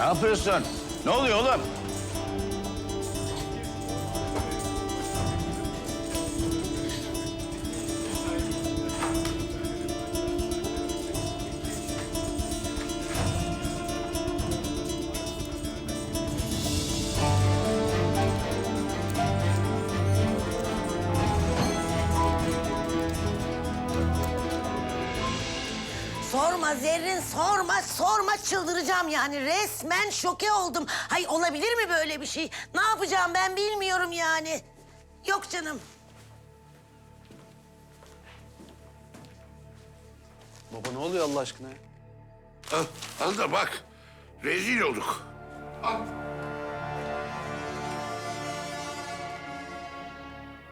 Ne yapıyorsun? Ne oluyor oğlum? Sorma Zerrin sorma sorma çıldıracağım yani resmen şoke oldum. Hay olabilir mi böyle bir şey? Ne yapacağım ben bilmiyorum yani. Yok canım. Baba ne oluyor Allah aşkına ya? Al, al da bak. Rezil olduk.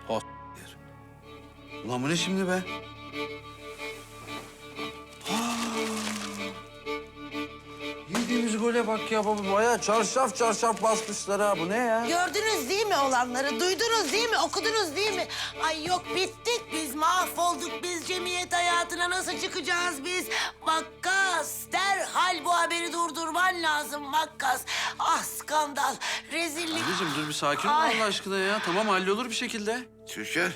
S**tir. Ulan bu ne şimdi be? Gole bak ya baba. Bayağı çarşaf çarşaf basmışlar ha. Bu ne ya? Gördünüz değil mi olanları? Duydunuz değil mi? Okudunuz değil mi? Ay yok bittik biz mahvolduk biz cemiyet hayatına nasıl çıkacağız biz? Vakkas derhal bu haberi durdurman lazım Vakkas. Ah skandal rezillik. Anneciğim dur bir sakin ol Ay. Allah aşkına ya. Tamam hallolur bir şekilde. Türkan,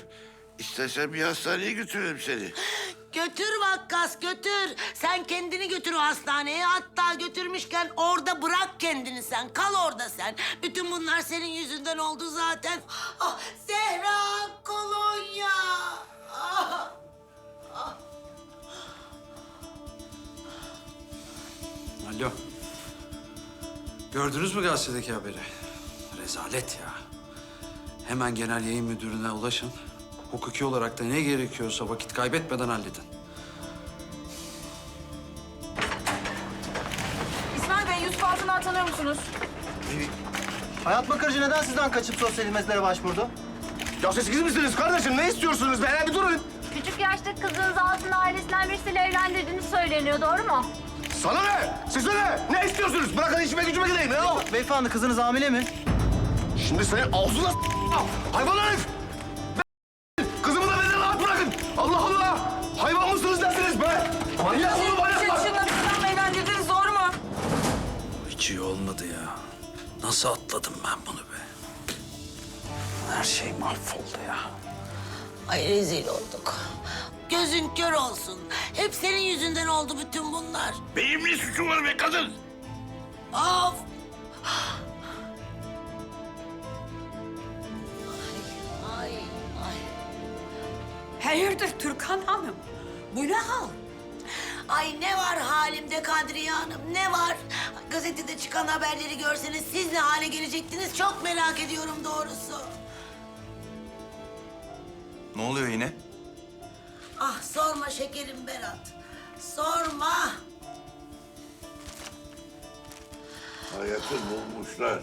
istersen bir hastaneye götürelim seni. Götür Vakkas götür. Sen kendini götür o hastaneye. Hatta götürmüşken orada bırak kendini sen. Kal orada sen. Bütün bunlar senin yüzünden oldu zaten. Ah, Zehra kolonya. Ah. Alo. Gördünüz mü gazetedeki haberi? Rezalet ya. Hemen genel yayın müdürüne ulaşın. Hukuki olarak da ne gerekiyorsa vakit kaybetmeden halledin. İsmail Bey, Yusuf Altınağ'ı tanıyor musunuz? Hayat Bakarcı neden sizden kaçıp sosyal hizmetlere başvurdu? Ya siz siz misiniz kardeşim? Ne istiyorsunuz? Benden bir durun. Küçük yaşta kızınızı altında ailesinden birisiyle evlendirdiğiniz söyleniyor, doğru mu? Sana ne? Size ne? Ne istiyorsunuz? Bırakın işime gücüme gideyim. Ne o? Beyefendi kızınız hamile mi? Şimdi senin ağzına s- Hayvan herif! Hayvan mısınız nesiniz be? Manyak oğlum manyak bak. Evlendirdiniz, doğru mu? Hiç iyi olmadı ya. Nasıl atladım ben bunu be? Her şey mahvoldu ya. Ay rezil olduk. Gözün kör olsun. Hep senin yüzünden oldu bütün bunlar. Benim ne suçum var be kadın? Of. Hayırdır Türkan Hanım? Bu ne hal? Ay ne var halimde Kadriye Hanım, ne var? Gazetede çıkan haberleri görseniz siz ne hale gelecektiniz çok merak ediyorum doğrusu. Ne oluyor yine? Ah sorma şekerim Berat, sorma. Hayatı bulmuşlar.